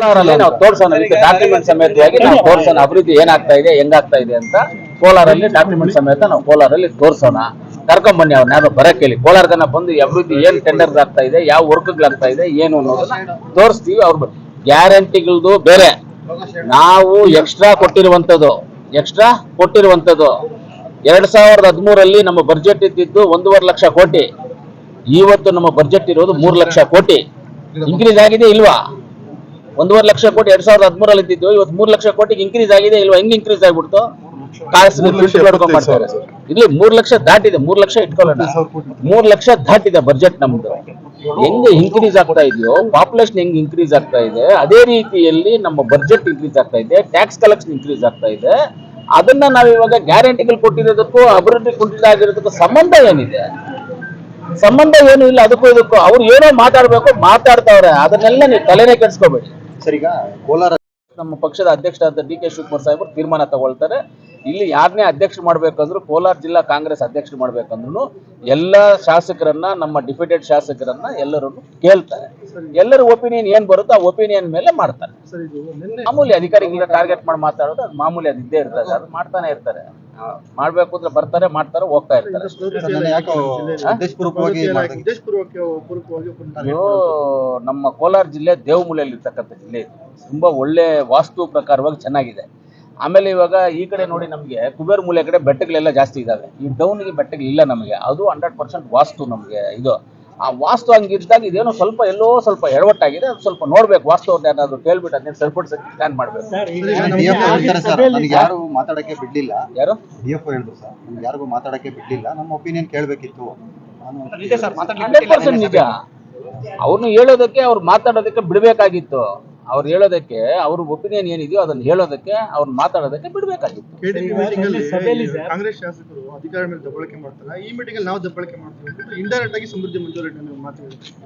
ನಾವು ತೋರ್ಸೋಣ ಡಾಕ್ಯುಮೆಂಟ್ ಸಮೇತವಾಗಿ ನಾವು ತೋರ್ಸೋಣ ಅಭಿವೃದ್ಧಿ ಏನಾಗ್ತಾ ಇದೆ ಹೆಂಗಾಗ್ತಾ ಇದೆ ಅಂತ ಕೋಲಾರಲ್ಲಿ ಡಾಕ್ಯುಮೆಂಟ್ ಸಮೇತ ನಾವು ಕೋಲಾರಲ್ಲಿ ತೋರ್ಸೋಣ. ಕರ್ಕೊಂಡ್ ಬನ್ನಿ ಅವ್ರನ್ನ ಯಾರು ಬರಕ್ ಹೇಳಿ ಕೋಲಾರದನ್ನ ಬಂದು ಅಭಿವೃದ್ಧಿ ಏನ್ ಟೆಂಡರ್ ಆಗ್ತಾ ಇದೆ ಯಾವ ವರ್ಕ್ಗಳಾಗ್ತಾ ಇದೆ ಏನು ಅನ್ನೋದನ್ನ ತೋರಿಸ್ತೀವಿ ಅವ್ರ ಗ್ಯಾರಂಟಿಗಳದು ಬೇರೆ. ನಾವು ಎಕ್ಸ್ಟ್ರಾ ಕೊಟ್ಟಿರುವಂತದ್ದು ಎಕ್ಸ್ಟ್ರಾ ಕೊಟ್ಟಿರುವಂತದ್ದು ಎರಡ್ ಸಾವಿರದ ಹದಿಮೂರಲ್ಲಿ ನಮ್ಮ ಬಜೆಟ್ ಇದ್ದಿದ್ದು ಒಂದೂವರೆ ಲಕ್ಷ ಕೋಟಿ. ಇವತ್ತು ನಮ್ಮ ಬಜೆಟ್ ಇರೋದು ಮೂರು ಲಕ್ಷ ಕೋಟಿ. ಇನ್ಕ್ರೀಸ್ ಆಗಿದೆ ಇಲ್ವಾ? ಒಂದೂವರೆ ಲಕ್ಷ ಕೋಟಿ ಎರಡ್ ಸಾವಿರದ ಹದಿಮೂರಲ್ಲಿ ಇದ್ದಿದ್ದು ಇವತ್ತು ಮೂರು ಲಕ್ಷ ಕೋಟಿಗೆ ಇನ್ಕ್ರೀಸ್ ಆಗಿದೆ ಇಲ್ವಾ ಹೆಂಗ್ ಇನ್ಕ್ರೀಸ್ ಆಗ್ಬಿಡ್ತು? ಮಾಡ್ತಾರೆ ಇಲ್ಲಿ ಮೂರ್ ಲಕ್ಷ ದಾಟಿದೆ ಮೂರ್ ಲಕ್ಷ ಇಟ್ಕೊಳ್ಳೋಣ. ಮೂರ್ ಲಕ್ಷ ದಾಟಿದೆ ಬಜೆಟ್ ನಮ್ದು. ಹೆಂಗೆ ಇನ್ಕ್ರೀಸ್ ಆಗ್ತಾ ಇದೆಯೋ ಪಾಪ್ಯುಲೇಷನ್ ಹೆಂಗ್ ಇನ್ಕ್ರೀಸ್ ಆಗ್ತಾ ಇದೆ ಅದೇ ರೀತಿಯಲ್ಲಿ ನಮ್ಮ ಬಜೆಟ್ ಇನ್ಕ್ರೀಸ್ ಆಗ್ತಾ ಇದೆ ಟ್ಯಾಕ್ಸ್ ಕಲೆಕ್ಷನ್ ಇನ್ಕ್ರೀಸ್ ಆಗ್ತಾ ಇದೆ. ಅದನ್ನ ನಾವಿವಾಗ ಗ್ಯಾರಂಟಿಗಳು ಕೊಟ್ಟಿರೋದಕ್ಕೂ ಅಭಿವೃದ್ಧಿ ಕುಂಠಿತಾಗಿರೋದಕ್ಕೂ ಸಂಬಂಧ ಏನಿದೆ? ಸಂಬಂಧ ಏನು ಇಲ್ಲ ಅದಕ್ಕೂ ಇದಕ್ಕೂ. ಅವ್ರು ಏನೋ ಮಾತಾಡ್ಬೇಕು ಮಾತಾಡ್ತಾವ್ರೆ. ಅದನ್ನೆಲ್ಲ ನೀವು ತಲೆನೇ ಕೆಡಿಸ್ಕೋಬೇಡಿ. ಸರಿಗ ಈಗ ಕೋಲಾರ ನಮ್ಮ ಪಕ್ಷದ ಅಧ್ಯಕ್ಷರಾದ ಡಿ ಕೆ ಶಿವಕುಮಾರ್ ಸಾಹೇಬರು ತೀರ್ಮಾನ ತಗೊಳ್ತಾರೆ. ಇಲ್ಲಿ ಯಾರನ್ನೇ ಅಧ್ಯಕ್ಷ ಮಾಡ್ಬೇಕಂದ್ರು ಕೋಲಾರ ಜಿಲ್ಲಾ ಕಾಂಗ್ರೆಸ್ ಅಧ್ಯಕ್ಷ ಮಾಡ್ಬೇಕಂದ್ರು ಎಲ್ಲ ಶಾಸಕರನ್ನ ನಮ್ಮ ಡಿಫಿಟೆಡ್ ಶಾಸಕರನ್ನ ಎಲ್ಲರೂ ಕೇಳ್ತಾರೆ. ಎಲ್ಲರ ಒಪಿನಿಯನ್ ಏನ್ ಬರುತ್ತೋ ಆ ಒಪಿನಿಯನ್ ಮೇಲೆ ಮಾಡ್ತಾರೆ. ಸರ್ ಇದು ನಿನ್ನೆ ಮಾಮೂಲಿ ಅಧಿಕಾರಿಗಳನ್ನ ಟಾರ್ಗೆಟ್ ಮಾಡಿ ಮಾತಾಡೋದು ಅದು ಮಾಮೂಲಿ ಅದು ಇದ್ದೇ ಇರ್ತದೆ ಅದು ಮಾಡ್ತಾನೆ ಇರ್ತಾರೆ. ಮಾಡ್ಬೇಕು ಅಂದ್ರೆ ಬರ್ತಾರೆ ಮಾಡ್ತಾರೆ ಹೋಗ್ತಾ ಇರ್ತಾರೆ. ನಮ್ಮ ಕೋಲಾರ ಜಿಲ್ಲೆ ದೇವಮೂಲೆಯಲ್ಲಿ ಇರ್ತಕ್ಕಂಥ ಜಿಲ್ಲೆ ಇದು. ತುಂಬಾ ಒಳ್ಳೆ ವಾಸ್ತು ಪ್ರಕಾರವಾಗಿ ಚೆನ್ನಾಗಿದೆ. ಆಮೇಲೆ ಇವಾಗ ಈ ಕಡೆ ನೋಡಿ ನಮಗೆ ಕುಬೇರ್ ಮೂಲೆ ಕಡೆ ಬೆಟ್ಟಗಳೆಲ್ಲ ಜಾಸ್ತಿ ಇದ್ದಾವೆ ಈ ಡೌನ್ಗೆ ಬೆಟ್ಟಗಳಿಲ್ಲ ನಮಗೆ. ಅದು ಹಂಡ್ರೆಡ್ ಪರ್ಸೆಂಟ್ ವಾಸ್ತು ನಮಗೆ ಇದು. ಆ ವಾಸ್ತು ಹಂಗಿದ್ದಾಗ ಇದೇನೋ ಸ್ವಲ್ಪ ಎಲ್ಲೋ ಸ್ವಲ್ಪ ಎಡವಟ್ಟಾಗಿದೆ ಅದು ಸ್ವಲ್ಪ ನೋಡ್ಬೇಕು. ವಾಸ್ತು ಅವ್ರದ್ದು ಏನಾದ್ರು ಕೇಳ್ಬಿಟ್ಟು ಅದನ್ನ ಸರಿಪಡಿಸಕ್ಕೆ ಪ್ಲಾನ್ ಮಾಡ್ಬೇಕು. ಯಾರು ಮಾತಾಡಕ್ಕೆ ಬಿಡ್ಲಿಲ್ಲ. ಯಾರು? ಡಿ ಎಫ್ ಹೇಳಿದ್ರು ಸರ್ ನಮ್ಗೆ ಯಾರಿಗೂ ಮಾತಾಡಕ್ಕೆ ಬಿಡ್ಲಿಲ್ಲ. ನಮ್ಮ ಒಪಿನಿಯನ್ ಕೇಳಬೇಕಿತ್ತು. ನಾನು ಹಂಡ್ರೆಡ್ ಪರ್ಸೆಂಟ್ ನಿಜ. ಅವ್ರನ್ನ ಹೇಳೋದಕ್ಕೆ ಅವ್ರು ಮಾತಾಡೋದಕ್ಕೆ ಬಿಡಬೇಕಾಗಿತ್ತು. ಅವ್ರು ಹೇಳೋದಕ್ಕೆ ಅವ್ರ ಒಪಿನಿಯನ್ ಏನಿದೆಯೋ ಅದನ್ನ ಹೇಳೋದಕ್ಕೆ ಅವ್ರು ಮಾತಾಡೋದಕ್ಕೆ ಬಿಡಬೇಕಾಗಿತ್ತು. ಸಭೆಯಲ್ಲಿ ಕಾಂಗ್ರೆಸ್ ಶಾಸಕರು ಅಧಿಕಾರ ಮೇಲೆ ದಬ್ಬಳಕೆ ಮಾಡ್ತಾರೆ? ಈ ಮೀಟಿಂಗ್ ಅಲ್ಲಿ ನಾವು ದಬ್ಬಳಕೆ ಮಾಡ್ತೀವಿ ಅಂತ ಇಂಡೈರೆಕ್ಟ್ ಆಗಿ ಸಮೃದ್ಧಿ.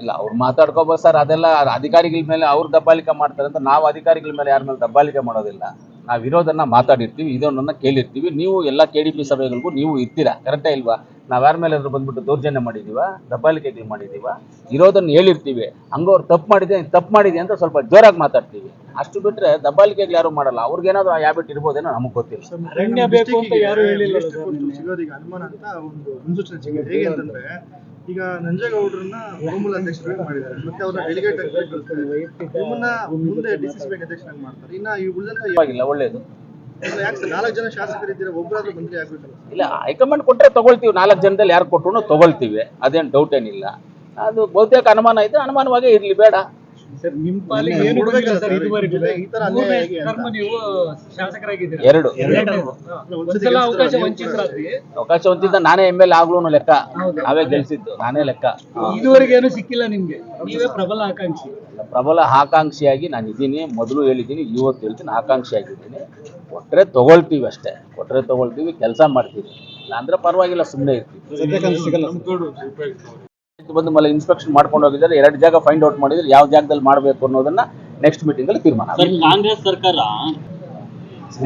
ಇಲ್ಲ ಅವ್ರು ಮಾತಾಡ್ಕೋಬೋದು ಸರ್. ಅದೆಲ್ಲ ಅಧಿಕಾರಿಗಳ ಮೇಲೆ ಅವ್ರು ದಬ್ಬಾಳಿಕೆ ಮಾಡ್ತಾರೆ ಅಂತ ನಾವು ಅಧಿಕಾರಿಗಳ ಮೇಲೆ ಯಾರ ಮೇಲೆ ದಬ್ಬಾಳಿಕೆ ಮಾಡೋದಿಲ್ಲ. ನಾವು ಇರೋದನ್ನ ಮಾತಾಡಿರ್ತೀವಿ ಇದನ್ನ ಕೇಳಿರ್ತೀವಿ. ನೀವು ಎಲ್ಲ ಕೆ ಡಿ ಪಿ ಸಭೆಗಳಿಗೂ ನೀವು ಇರ್ತೀರಾ? ಕರೆಕ್ಟೇ ಇಲ್ವಾ? ನಾವು ಯಾರ ಮೇಲೆ ಬಂದ್ಬಿಟ್ಟು ದೌರ್ಜನ್ಯ ಮಾಡಿದೀವ ದಬ್ಬಾಲಿಕೆಗಳು ಮಾಡಿದೀವ ಇರೋದನ್ನ ಹೇಳಿರ್ತೀವಿ. ಹಂಗವ್ರು ತಪ್ಪು ಮಾಡಿದೆ ತಪ್ಪು ಮಾಡಿದೆ ಅಂತ ಸ್ವಲ್ಪ ಜೋರಾಗಿ ಮಾತಾಡ್ತೀವಿ. ಅಷ್ಟು ಬಿಟ್ರೆ ದಬ್ಬಾಲಿಕೆಗಳು ಯಾರು ಮಾಡಲ್ಲ ಅವ್ರಿಗೇನಾದ್ರು ಆ ಹ್ಯಾಬಿಟ್ ಇರ್ಬೋದೇನೋ ನಮಗೆ ಗೊತ್ತಿಲ್ಲ. ಅರಣ್ಯ ಬೇಕು ಅಂತ ಯಾರು ಹೇಳಿಲ್ಲ. ಸಿಗೋದೀಗ ಅನುಮಾನ ಅಂತ ಒಂದು ಮುನ್ಸೂಚನೆ ಸಿಗಿದೆ ಹೇಗೆ ಅಂತಂದ್ರೆ ಈಗ ನಂಜೇಗೌಡರನ್ನ ತೃಣಮೂಲ ಅಧ್ಯಕ್ಷರಾಗಿ ಮಾಡಿದ್ದಾರೆ. ಮತ್ತೆ ಅವರ ಡೆಲಿಗೇಟ್ ಆಗಿ ಕಳಿಸ್ತಾರೆ ನಿಮ್ಮನ್ನ ಮುಂದೆ ಡಿಸಿಸಿ ಅಧ್ಯಕ್ಷರಾಗಿ ಮಾಡ್ತಾರೆ. ಇನ್ನ ಈ ಉಳಿದಂತ ಒಳ್ಳೇದು. ನಾಲ್ಕು ಜನ ಶಾಸಕರು ಇದ್ದೀರಾ ಒಬ್ಬರಾದ್ರೂ ಮಂತ್ರಿ ಆಗ್ಬೇಕಲ್ಲ ಇಲ್ಲ ಹೈಕಮಾಂಡ್ ಕೊಟ್ಟರೆ ತಗೊಳ್ತೀವಿ. ನಾಲ್ಕು ಜನದಲ್ಲಿ ಯಾರು ಕೊಟ್ಟರು ತಗೊಳ್ತೀವಿ. ಅದೇನು ಡೌಟ್ ಏನಿಲ್ಲ. ಅದು ಬಹುತೇಕ ಅನುಮಾನ ಇದ್ರೆ ಅನುಮಾನವಾಗೇ ಇರ್ಲಿ ಬೇಡ. ಎರಡು. ಅವಕಾಶ ಹೊಂದಿದ್ದ ನಾನೇ ಎಂ ಎಲ್ ಆಗ್ಲೂ ಲೆಕ್ಕ. ಹೌದು. ನಾವೇ ಗೆಲ್ಸಿದ್ದು. ನಾನೇ ಲೆಕ್ಕ. ಇದುವರೆಗೆ ಏನು ಸಿಕ್ಕಿಲ್ಲ ನಿಮ್ಗೆ. ನೀವೇ ಪ್ರಬಲ ಆಕಾಂಕ್ಷಿ. ಪ್ರಬಲ ಆಕಾಂಕ್ಷಿಯಾಗಿ ನಾನು ಇದ್ದೀನಿ ಮೊದಲು ಹೇಳಿದ್ದೀನಿ ಇವತ್ತು ಹೇಳ್ತೀನಿ ಆಕಾಂಕ್ಷಿಯಾಗಿದ್ದೀನಿ. ಕೊಟ್ಟರೆ ತಗೊಳ್ತೀವಿ ಅಷ್ಟೇ. ಕೊಟ್ಟರೆ ತಗೊಳ್ತೀವಿ ಕೆಲಸ ಮಾಡ್ತೀವಿ. ಇಲ್ಲಾಂದ್ರೆ ಪರವಾಗಿಲ್ಲ ಸುಮ್ಮನೆ ಇರ್ತೀವಿ. ಬಂದು ಮೇಲೆ ಇನ್ಸ್ಪೆಕ್ಷನ್ ಮಾಡ್ಕೊಂಡು ಹೋಗಿದ್ದಾರೆ. ಎರಡು ಜಾಗ ಫೈಂಡ್ ಔಟ್ ಮಾಡಿದ್ರೆ. ಯಾವ ಜಾಗದಲ್ಲಿ ಮಾಡಬೇಕು ಅನ್ನೋದನ್ನ ನೆಕ್ಸ್ಟ್ ಮೀಟಿಂಗ್ ಅಲ್ಲಿ ತೀರ್ಮಾನ. ಕಾಂಗ್ರೆಸ್ ಸರ್ಕಾರ?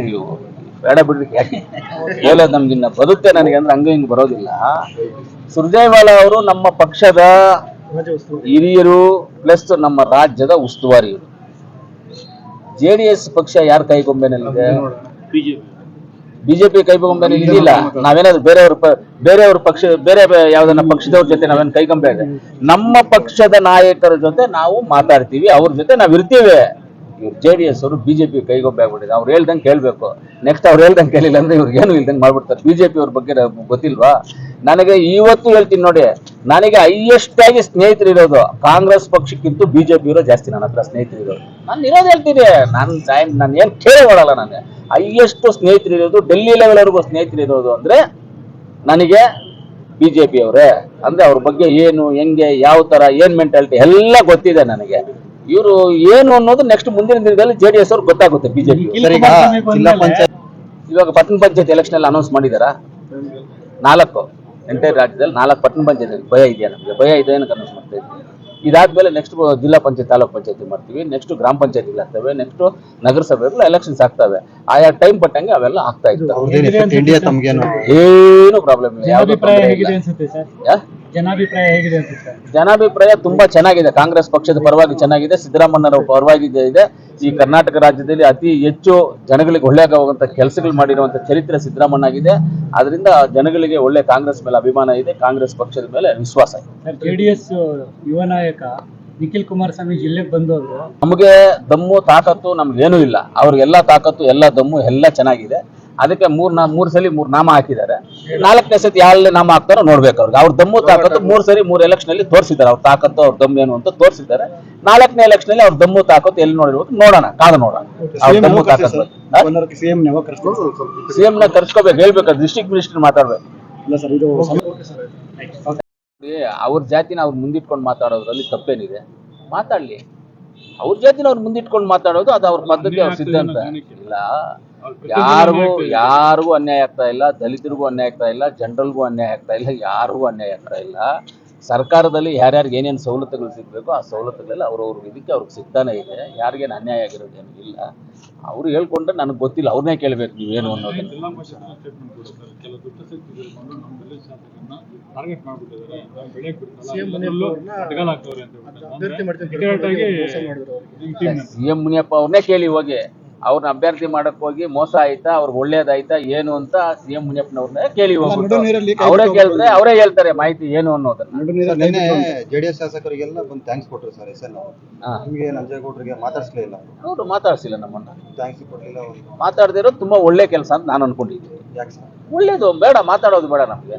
ಅಯ್ಯೋ, ಬೇಡ ಬಿಡ್ರಿ. ಯಾಕೆ ಹೇಳೋದು ನಮ್ಗಿನ್ನ ಬರುತ್ತೆ ನನಗೆ ಅಂದ್ರೆ ಹಂಗ ಹಿಂಗೆ ಬರೋದಿಲ್ಲ. ಸುರ್ಜೇವಾಲಾ ಅವರು ನಮ್ಮ ಪಕ್ಷದ ಹಿರಿಯರು ಪ್ಲಸ್ ನಮ್ಮ ರಾಜ್ಯದ ಉಸ್ತುವಾರಿ ಜೆ ಡಿ ಎಸ್ ಪಕ್ಷ ಯಾರ ಕೈಗೊಂಬೆನಲ್ಲಿದೆ ಬಿಜೆಪಿ. ಕೈಗೊಂಬೆನಲ್ಲಿ ಇದಿಲ್ಲ. ನಾವೇನಾದ್ರು ಬೇರೆಯವ್ರ ಪ- ಬೇರೆಯವ್ರ ಪಕ್ಷ ಬೇರೆ ಯಾವ್ದನ್ನ ಪಕ್ಷದವ್ರ ಜೊತೆ ನಾವೇನು ಕೈಗೊಂಬೆ ಇದೆ? ನಮ್ಮ ಪಕ್ಷದ ನಾಯಕರ ಜೊತೆ ನಾವು ಮಾತಾಡ್ತೀವಿ. ಅವ್ರ ಜೊತೆ ನಾವ್ ಇರ್ತೀವಿ ಇವ್ರು ಜೆ ಡಿ ಎಸ್ ಅವರು ಬಿಜೆಪಿ ಕೈಗೊಂಬೆ ಆಗ್ಬಿಟ್ಟಿದೆ. ಅವ್ರು ಹೇಳ್ದಂಗೆ ಕೇಳ್ಬೇಕು. ನೆಕ್ಸ್ಟ್ ಅವ್ರು ಹೇಳ್ದಂಗೆ ಕೇಳಿಲ್ಲ ಅಂದ್ರೆ ಇವ್ರಿಗೆ ಏನು ಇಲ್ದಂಗೆ ಮಾಡ್ಬಿಡ್ತಾರೆ. ಬಿಜೆಪಿ ಅವ್ರ ಬಗ್ಗೆ ಗೊತ್ತಿಲ್ವಾ? ನನಗೆ ಇವತ್ತು ಹೇಳ್ತೀನಿ ನೋಡಿ, ನನಗೆ ಹೈಯೆಸ್ಟ್ ಆಗಿ ಸ್ನೇಹಿತರು ಇರೋದು ಕಾಂಗ್ರೆಸ್ ಪಕ್ಷಕ್ಕಿಂತ ಬಿಜೆಪಿ ಇರೋ ಜಾಸ್ತಿ ನನ್ನ ಹತ್ರ ಸ್ನೇಹಿತರು ಇರೋದು ನಾನು ಇರೋದು ಹೇಳ್ತೀನಿ. ನಾನು ಟೈಮ್ ನಾನು ಏನು ಕೇಳೋಳಲ್ಲ ನನಗೆ. ಹೈಯೆಸ್ಟ್ ಸ್ನೇಹಿತರು ಇರೋದು ಡೆಲ್ಲಿ ಲೆವೆಲ್ವರೆಗೂ ಸ್ನೇಹಿತರು ಇರೋದು ಅಂದ್ರೆ ನನಗೆ ಬಿಜೆಪಿ ಅವರೇ. ಅಂದ್ರೆ ಅವ್ರ ಬಗ್ಗೆ ಏನು, ಹೆಂಗೆ, ಯಾವ ತರ, ಏನ್ ಮೆಂಟಾಲಿಟಿ ಎಲ್ಲ ಗೊತ್ತಿದೆ ನನಗೆ. ಇವರು ಏನು ಅನ್ನೋದು ನೆಕ್ಸ್ಟ್ ಮುಂದಿನ ದಿನದಲ್ಲಿ ಜೆ ಡಿ ಎಸ್ ಅವ್ರಿಗೆ ಗೊತ್ತಾಗುತ್ತೆ ಬಿಜೆಪಿ ಜಿಲ್ಲಾ ಪಂಚಾಯತ್ ಇವಾಗ ಪಟ್ಟಣ ಪಂಚಾಯತ್ ಎಲೆಕ್ಷನ್ ಎಲ್ಲ ಅನೌನ್ಸ್ ಮಾಡಿದಾರ? ನಾಲ್ಕು. ಎಂಟೈರ್ ರಾಜ್ಯದಲ್ಲಿ ನಾಲ್ಕು ಪಟ್ಟಣ ಪಂಚಾಯತ್ ಭಯ ಇದೆಯಾ ನಮಗೆ? ಭಯ ಇದೆ ಏನಕ್ಕೆ ಅನೌನ್ಸ್ ಮಾಡ್ತಾ ಇದ್ವಿ ಇದಾದ್ಮೇಲೆ ನೆಕ್ಸ್ಟ್ ಜಿಲ್ಲಾ ಪಂಚಾಯತ್ ತಾಲೂಕ್ ಪಂಚಾಯತ್ ಮಾಡ್ತೀವಿ? ನೆಕ್ಸ್ಟ್ ಗ್ರಾಮ ಪಂಚಾಯತಿಗಳಾಗ್ತವೆ ನೆಕ್ಸ್ಟ್ ನಗರಸಭೆಗಳು ಎಲೆಕ್ಷನ್ಸ್ ಆಗ್ತವೆ. ಆಯಾ ಟೈಮ್ ಪಟ್ಟಂಗೆ ಅವೆಲ್ಲ ಆಗ್ತಾ ತಮ್ಗೇನು ಏನು ಪ್ರಾಬ್ಲಮ್ ಜನಾಭಿಪ್ರಾಯ ಹೇಗಿದೆ ಜನಾಭಿಪ್ರಾಯ ತುಂಬಾ ಚೆನ್ನಾಗಿದೆ. ಕಾಂಗ್ರೆಸ್ ಪಕ್ಷದ ಪರವಾಗಿ ಚೆನ್ನಾಗಿದೆ. ಸಿದ್ದರಾಮಯ್ಯನವರ ಪರವಾಗಿ ಇದೆ ಈ ಕರ್ನಾಟಕ ರಾಜ್ಯದಲ್ಲಿ ಅತಿ ಹೆಚ್ಚು ಜನಗಳಿಗೆ ಒಳ್ಳೆಯಾಗುವಂತ ಕೆಲಸಗಳು ಮಾಡಿರುವಂತ ಚರಿತ್ರೆ ಸಿದ್ದರಾಮಣ್ಣಗಿದೆ ಅದರಿಂದ ಜನಗಳಿಗೆ ಒಳ್ಳೆ ಕಾಂಗ್ರೆಸ್ ಮೇಲೆ ಅಭಿಮಾನ ಇದೆ. ಕಾಂಗ್ರೆಸ್ ಪಕ್ಷದ ಮೇಲೆ ವಿಶ್ವಾಸ ಇದೆ. ಸರ್ ಜೆ ಡಿ ಎಸ್ ಯುವ ನಾಯಕ ನಿಖಿಲ್ ಕುಮಾರಸ್ವಾಮಿ ಜಿಲ್ಲೆಗೆ ಬಂದವರು? ನಮಗೆ ದಮ್ಮು ತಾಕತ್ತು ನಮ್ಗೇನೂ ಇಲ್ಲ. ಅವ್ರಿಗೆಲ್ಲ ತಾಕತ್ತು ಎಲ್ಲ ದಮ್ಮು ಎಲ್ಲ ಚೆನ್ನಾಗಿದೆ. ಅದಕ್ಕೆ ಮೂರ್ ನಾ ಮೂರ್ ಸಲ ಮೂರ್ ನಾಮ ಹಾಕಿದ್ದಾರೆ. ನಾಲ್ಕನೇ ಸತಿ ಯಾವ ನಾಮ ಹಾಕ್ತಾರೋ ನೋಡ್ಬೇಕು ಅವ್ರಿಗೆ. ಅವ್ರ ದಮ್ಮು ತಾಕತ್ತು ಮೂರ್ ಸರಿ ಮೂರ್ ಎಲೆಕ್ಷನ್ ಅಲ್ಲಿ ತೋರಿಸಿದ್ದಾರೆ. ಅವ್ರ ತಾಕತ್ತು ಅವ್ರ ದಮ್ ಏನು ಅಂತ ತೋರಿಸಿದ್ದಾರೆ. ನಾಲ್ಕನೇ ಎಲೆಕ್ಷನ್ ಅಲ್ಲಿ ಅವ್ರ ದಮ್ಮು ತಾಕತ್ತು ಎಲ್ಲಿ ನೋಡಿರ್ಬೋದು ನೋಡೋಣ ಕಾದು ನೋಡೋಣ. ಅವ್ರ ದಮ್ಮು ತಾಕತ್ತು. ಸಿಎಂ ಸಿಎಂ ನ ಕರ್ಸ್ಕೋಬೇಕು. ಹೇಳ್ಬೇಕು ಡಿಸ್ಟ್ರಿಕ್ಟ್ ಮಿನಿಸ್ಟರ್ ಮಾತಾಡ್ಬೇಕು. ಅವ್ರ ಜಾತಿನ ಅವ್ರು ಮುಂದಿಟ್ಕೊಂಡು ಮಾತಾಡೋದ್ರಲ್ಲಿ ತಪ್ಪೇನಿದೆ. ಮಾತಾಡ್ಲಿ. ಅವ್ರ ಜಾತಿನ ಅವ್ರು ಮುಂದಿಟ್ಕೊಂಡು ಮಾತಾಡೋದು ಅದು ಅವ್ರ ಪದ್ಧತಿ ಅವ್ರ ಸಿದ್ಧಾಂತ. ಇಲ್ಲ. ಯಾರಿಗೂ ಯಾರಿಗೂ ಅನ್ಯಾಯ ಆಗ್ತಾ ಇಲ್ಲ ದಲಿತರಿಗೂ ಅನ್ಯಾಯ ಆಗ್ತಾ ಇಲ್ಲ ಜನರಲ್ಗೂ ಅನ್ಯಾಯ ಆಗ್ತಾ ಇಲ್ಲ ಯಾರಿಗೂ ಅನ್ಯಾಯ ಆಗ್ತಾ ಇಲ್ಲ. ಸರ್ಕಾರದಲ್ಲಿ ಯಾರ್ಯಾರಿಗೆ ಏನೇನು ಸವಲತ್ತುಗಳು ಸಿಗಬೇಕು ಆ ಸವಲತ್ತುಗಳೆಲ್ಲ ಅವ್ರವ್ರ ಇದಕ್ಕೆ ಅವ್ರಿಗೆ ಸಿಗ್ತಾನೆ ಇದೆ. ಯಾರಿಗೇನು ಅನ್ಯಾಯ ಆಗಿರೋದೇನು ಇಲ್ಲ ಅವ್ರು ಹೇಳ್ಕೊಂಡ್ರೆ ನನಗೆ ಗೊತ್ತಿಲ್ಲ ಅವ್ರನ್ನೇ ಕೇಳಬೇಕು ನೀವೇನು ಅನ್ನೋದನ್ನ. team ಸಿ ಎಂ ಮುನಿಯಪ್ಪ ಅವ್ರನ್ನೇ ಕೇಳಿ ಹೋಗಿ. ಅವ್ರನ್ನ ಅಭ್ಯರ್ಥಿ ಮಾಡಕ್ ಹೋಗಿ ಮೋಸ ಆಯ್ತಾ ಅವ್ರಿಗೆ ಒಳ್ಳೇದಾಯ್ತಾ ಏನು ಅಂತ ಸಿ ಎಂ ಮುನಿಯಪ್ಪನವ್ರನ್ನ ಕೇಳಿ ಹೋಗ್ಬಿಟ್ಟು ಅವರೇ ಕೇಳಿದ್ರೆ ಅವರೇ ಹೇಳ್ತಾರೆ ಮಾಹಿತಿ ಏನು ಅನ್ನೋದನ್ನ. ಜೆಡಿಎಸ್ ಶಾಸಕರಿಗೆಲ್ಲ ಬಂದು ಥ್ಯಾಂಕ್ಸ್ ಕೊಟ್ಟರು ಸರ್ ಎಸ್ ಎನ್. ನಿಮಗೆ ನಂಜೇಗೌಡರಿಗೆ ಮಾತಾಡಿಸ್ಲೇ ಇಲ್ಲ ಅವರು. ಮಾತಾಡ್ಸಿಲ್ಲ ನಮ್ಮನ್ನ. ಥ್ಯಾಂಕ್ಸ್ ಕೊಡಲಿಲ್ಲ ಮಾತಾಡದಿರೋ ತುಂಬಾ ಒಳ್ಳೆ ಕೆಲಸ ಅಂತ ನಾನು ಅನ್ಕೊಂಡಿದ್ದೀನಿ. ಯಾಕೆ ಸರ್? ಒಳ್ಳೇದು ಬೇಡ ಮಾತಾಡೋದು ಬೇಡ ನಮ್ಗೆ.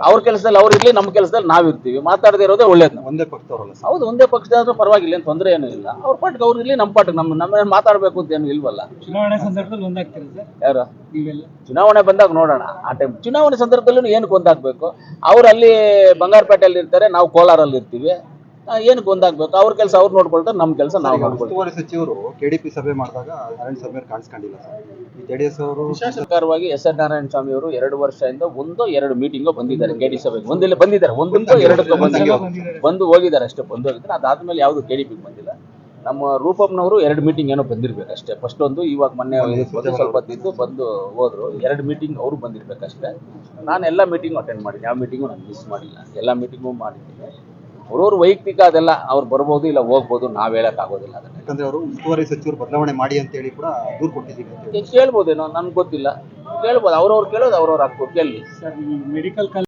ಅವ್ರ ಕೆಲಸದಲ್ಲಿ ಅವ್ರು ಇರ್ಲಿ ನಮ್ಮ ಕೆಲಸದಲ್ಲಿ ನಾವಿರ್ತೀವಿ ಮಾತಾಡದೇ ಇರೋದೇ ಒಳ್ಳೇದು ಒಂದೇ ಪಕ್ಷದವರಲ್ಲ ಸರ್? ಹೌದು ಒಂದೇ ಪಕ್ಷದ ಪರವಾಗಿಲ್ಲ ಏನು ತೊಂದರೆ ಏನೂ ಇಲ್ಲ. ಅವ್ರ ಪಾಟ್ಗೆ ಅವ್ರು ಇರ್ಲಿ ನಮ್ಮ ಪಾಟ್ಗೆ ನಮ್ಮ ನಮ್ಮ ಮಾತಾಡಬೇಕು ಅಂತ ಏನು ಇಲ್ವಲ್ಲ. ಚುನಾವಣೆ ಸಂದರ್ಭದಲ್ಲಿ ಒಂದಾಗ್ತೀರಾ ಸರ್? ಯಾರು? ಚುನಾವಣೆ ಬಂದಾಗ ನೋಡೋಣ ಆ ಟೈಮ್ ಚುನಾವಣೆ ಸಂದರ್ಭದಲ್ಲೂ ಏನಕ್ಕೆ ಒಂದಾಗ್ಬೇಕು? ಅವ್ರಲ್ಲಿ ಬಂಗಾರಪೇಟೆಯಲ್ಲಿ ಇರ್ತಾರೆ ನಾವು ಕೋಲಾರಲ್ಲಿ ಇರ್ತೀವಿ ಏನಕ್ಕೆ ಒಂದಾಗಬೇಕು? ಅವ್ರ ಕೆಲಸ ಅವ್ರು ನೋಡ್ಕೊಳ್ತಾರೆ ನಮ್ಮ ಕೆಲಸ ನಾವು ನೋಡ್ಕೊಳ್ತೀವಿ. ಉಸ್ತುವಾರಿ ಸಚಿವರು ಕೆಡಿಪಿ ಸಭೆ ಮಾಡಿದಾಗ ನಾರಾಯಣ ಸ್ವಾಮಿ ಕಾಣಿಸ್ಕೊಂಡಿಲ್ಲ ಸರ್. ಈ ಜೆಡಿಎಸ್ ಅವರು ಸರ್ಕಾರವಾಗಿ ಎಸ್ ಎನ್ ನಾರಾಯಣ ಸ್ವಾಮಿ ಅವರು ಎರಡು ವರ್ಷದಿಂದ ಒಂದು ಎರಡು ಮೀಟಿಂಗ್ ಬಂದಿದ್ದಾರೆ ಕೆ ಡಿ ಸಭೆಗೆ. ಒಂದಿಲ್ಲ ಬಂದಿದ್ದಾರೆ ಒಂದಕ್ಕೂ ಎರಡಕ್ಕೂ ಬಂದಿಲ್ಲ. ಬಂದು ಹೋಗಿದ್ದಾರೆ ಅಷ್ಟೇ ಬಂದು ಹೋಗಿದ್ದಾರೆ. ಅದಾದ್ಮೇಲೆ ಯಾವುದು ಕೆ ಡಿ ಪಿಗೆ ಬಂದಿಲ್ಲ. ನಮ್ಮ ರೂಪಮ್ನವರು ಎರಡು ಮೀಟಿಂಗ್ ಏನೋ ಬಂದಿರ್ಬೇಕು ಅಷ್ಟೇ ಫಸ್ಟ್ ಒಂದು ಇವಾಗ ಮೊನ್ನೆ ಸ್ವಲ್ಪ ಇದ್ದು ಬಂದು ಹೋದ್ರು. ಎರಡು ಮೀಟಿಂಗ್ ಅವರು ಬಂದಿರ್ಬೇಕಷ್ಟೇ. ನಾನು ಎಲ್ಲ ಮೀಟಿಂಗು ಅಟೆಂಡ್ ಮಾಡಿದ್ದೀನಿ. ಯಾವ ಮೀಟಿಂಗು ನಾನು ಮಿಸ್ ಮಾಡಿಲ್ಲ. ಎಲ್ಲ ಮೀಟಿಂಗು ಮಾಡಿದ್ದೀನಿ. ಅವ್ರವ್ರ ವೈಯಕ್ತಿಕ ಅದೆಲ್ಲ ಅವ್ರು ಬರ್ಬೋದು ಇಲ್ಲ ಹೋಗ್ಬೋದು ನಾವು ಆಗೋದಿಲ್ಲ ಅದನ್ನ. ಯಾಕಂದ್ರೆ ಅವರು ಉಸ್ತುವಾರಿ ಸಚಿವರು ಬದಲಾವಣೆ ಮಾಡಿ ಅಂತ ಹೇಳಿ ಕೂಡ ದೂರ್ ಕೊಟ್ಟಿದ್ದೀವಿ ಅಂತ ಹೇಳಿ ಕೇಳ್ಬೋದೇನೋ ನನ್ಗೆ ಗೊತ್ತಿಲ್ಲ. ಕೇಳ್ಬೋದು ಅವ್ರವ್ರು ಕೇಳೋದು ಅವ್ರವ್ರ ಹಕ್ಕು ಕೇಳಿ. ಸರ್ ಈ ಮೆಡಿಕಲ್